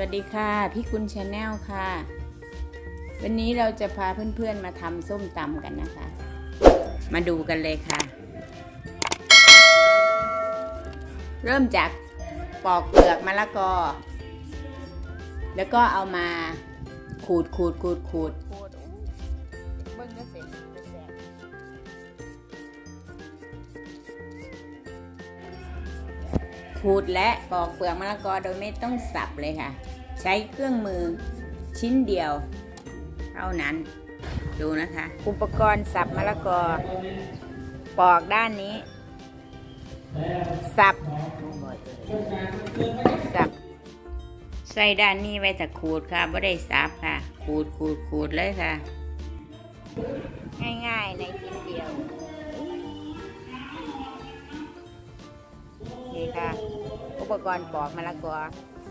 วัสดีค่ะพี่คุณชาแนลค่ะ วันนี้เราจะพาเพื่อนๆมาทำส้มตำกันนะคะ มาดูกันเลยค่ะ เริ่มจากปอกเปลือกมะละกอ แล้วก็เอามาขูดขูดขูดขูดขูดและปอกเปลือกมะละกอโดยไม่ต้องสับเลยค่ะ ใช้เครื่องมือชิ้นเดียว เท่านั้น ดูนะคะ อุปกรณ์สับมะละกอ ปอกด้านนี้ สับ สับ ใส่ด้านนี้ไว้แต่ขูดค่ะไม่ได้สับค่ะ ขูดขูดขูดเลยค่ะ ง่ายๆในชิ้นเดียวนี่ค่ะ อุปกรณ์ปอกมะละกอ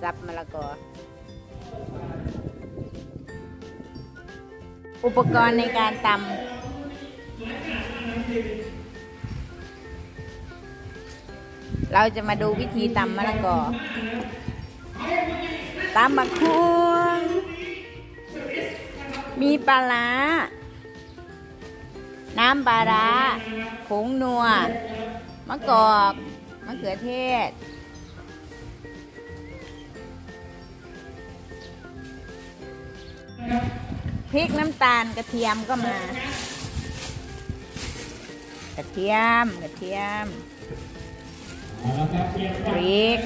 ซับมะละกอ อุปกรณ์ในการตำเราจะมาดูวิธีตำมะละกอตำบักควง มีปลาร้า น้ำปลาร้าผงนัว มะกอก มะเขือเทศ พริกน้ำตาลกระเทียมก็มา กระเทียม กระเทียมพริก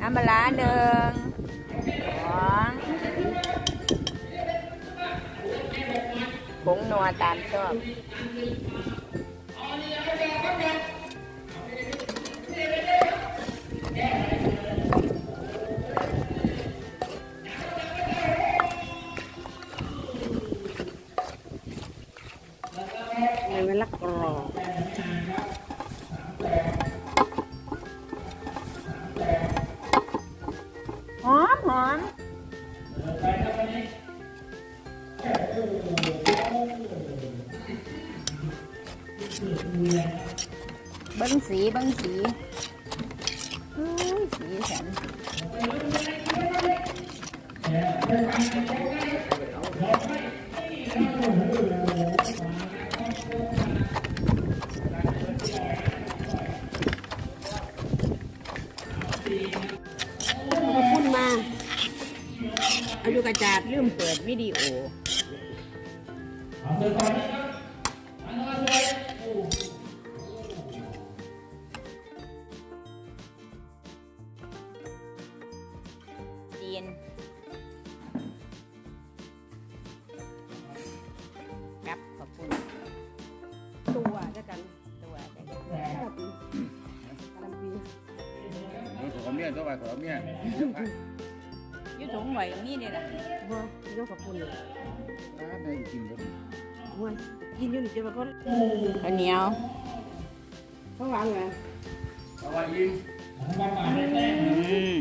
น้ำปลาร้าหนึ่งสองผงนัวตามชอบในเวลากรอก บังสีบังสีสีสันเอายุกระจาดเริ่มเปิดวิดีโอาอยู่กระจาดลืมเปิดวิดีโอจีนครับขอบคุณตัวด้วยกันตัวแต่ก็กระลำปีกระลำปีขอเมียตัวไปขอเมี ยอยุถุงไหวกับนี่เลยล่ะบ่ยกกับพุ่นเลยได้กินบ่โอ้ยกินอยู่นี่จะมาคนข้าวเหนียวเขาวางไงสวัสดีอืม